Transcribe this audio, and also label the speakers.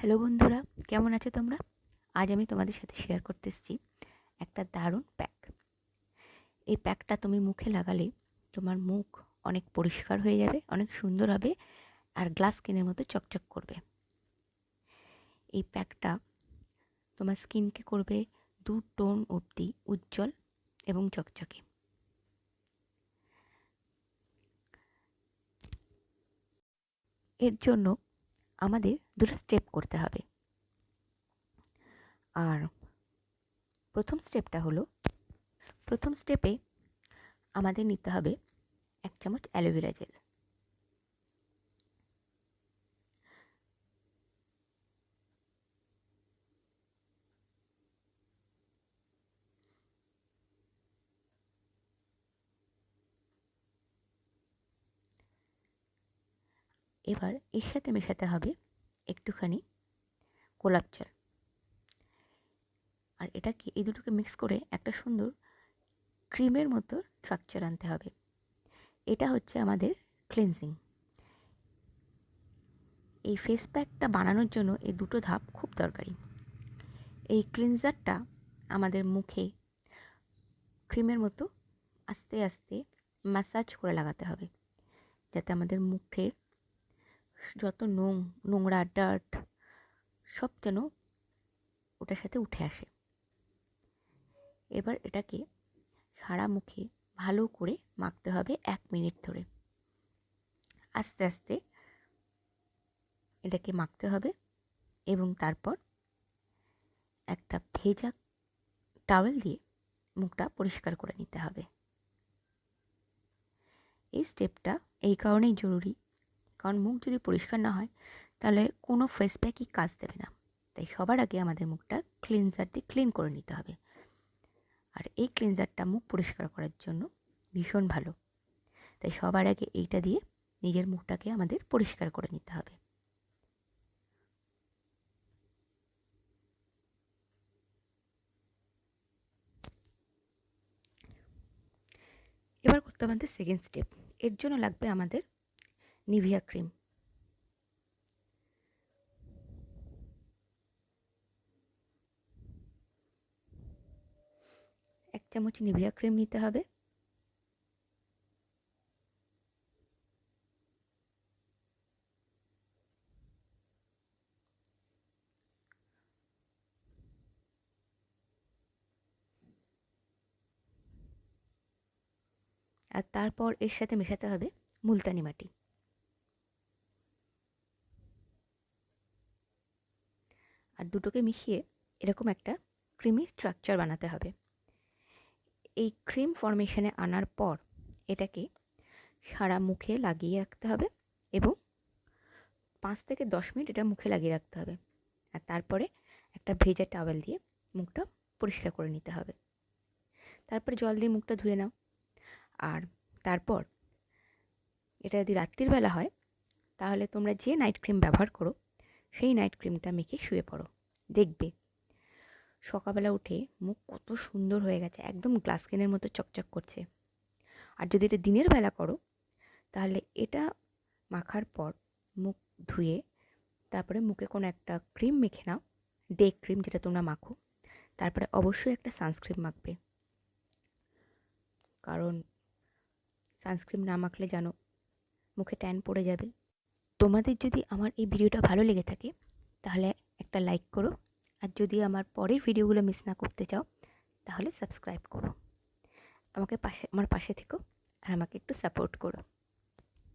Speaker 1: Hello বন্ধুরা, কেমন আছো তোমরা? আজ আমি তোমাদের সাথে শেয়ার করতে এসেছি একটা দারুণ প্যাক এই প্যাকটা তুমি মুখে লাগালে তোমার মুখ অনেক পরিষ্কার হয়ে যাবে, অনেক সুন্দর হবে আর গ্লাস স্কিনের মতো চকচক করবে। এই প্যাকটা তোমার স্কিনকে করবে দু টোন অবধি উজ্জ্বল এবং চকচকে। এর জন্য আমাদের দুটো স্টেপ করতে হবে। আর প্রথম স্টেপটা হলো, প্রথম স্টেপে আমাদের নিতে হবে এক চামচ অ্যালোভেরা জেল এবার এর সাথে মেশাতে হবে একটুখানি গোলাপ জল। আর এটাকে এই দুটোকে মিক্স করে একটা সুন্দর ক্রিমের মতো স্ট্রাকচার আনতে হবে। এটা হচ্ছে আমাদের ক্লিনজিং এই ফেস প্যাকটা বানানোর জন্য এই দুটো ধাপ খুব দরকারি। এই ক্লিনজারটা আমাদের মুখে ক্রিমের মতো আস্তে আস্তে ম্যাসাজ করে লাগাতে হবে। যাতে আমাদের মুখের যত নোং, নোংরা ডার্ট সব যেন ওটার সাথে উঠে আসে। এবার এটাকে সারা মুখে ভালো করে মাখতে হবে এক মিনিট ধরে। আস্তে আস্তে এটাকে মাখতে হবে এবং তারপর একটা ভেজা টাওয়েল দিয়ে মুখটা পরিষ্কার করে নিতে হবে। এই স্টেপটা এই কারণেই জরুরি কারণ মুখ যদি পরিষ্কার না হয়, তাহলে কোনো ফেস প্যাকই কাজ দেবে না। তাই সবার আগে আমাদের মুখটা ক্লিনজার দিয়ে ক্লিন করে নিতে হবে। আর এই ক্লিনজারটা মুখ পরিষ্কার করার জন্য ভীষণ ভালো। তাই সবার আগে এইটা দিয়ে নিজের মুখটাকে আমাদের পরিষ্কার করে নিতে হবে। এবার করতে হবে আমাদের সেকেন্ড স্টেপ এর জন্য লাগবে আমাদের নিভিয়া ক্রিম। এক চামচ নিভিয়া ক্রিম নিতে হবে। আর তারপর এর সাথে মেশাতে হবে মুলতানি মাটি। আর দুটোকে মিশিয়ে এরকম একটা ক্রিমি স্ট্রাকচার বানাতে হবে। এই ক্রিম ফর্মেশনে আনার পর এটাকে সারা মুখে লাগিয়ে রাখতে হবে এবং পাঁচ থেকে দশ মিনিট এটা মুখে লাগিয়ে রাখতে হবে। আর তারপরে একটা ভেজা টাওয়েল দিয়ে মুখটা পরিষ্কার করে নিতে হবে। তারপরে জল দিয়ে মুখটা ধুয়ে নাও। আর তারপর এটা যদি রাত্রির বেলা হয়, তাহলে তোমরা যে নাইট ক্রিম ব্যবহার করো সেই নাইট ক্রিমটা মেখে শুয়ে পড়ো। দেখবে। সকালবেলা উঠে মুখ কত সুন্দর হয়ে গেছে, একদম গ্লাস স্কিনের মতো চকচক করছে। আর যদি এটা দিনের বেলা করো, তাহলে এটা মাখার পর মুখ ধুয়ে, তারপরে মুখে কোনো একটা ক্রিম মেখে নাও ডে ক্রিম যেটা তোমরা মাখো। তারপরে অবশ্যই একটা সানস্ক্রিন মাখবে। কারণ সানস্ক্রিন না মাখলে জানো, মুখে ট্যান পড়ে যাবে। তোমাদের যদি আমার এই ভিডিওটা ভালো লেগে থাকে, তাহলে একটা লাইক করো। আর যদি আমার পরের ভিডিওগুলো মিস না করতে চাও, তাহলে সাবস্ক্রাইব করো। আমাকে পাশে, আমার পাশে থেকো আর আমাকে একটু সাপোর্ট করো।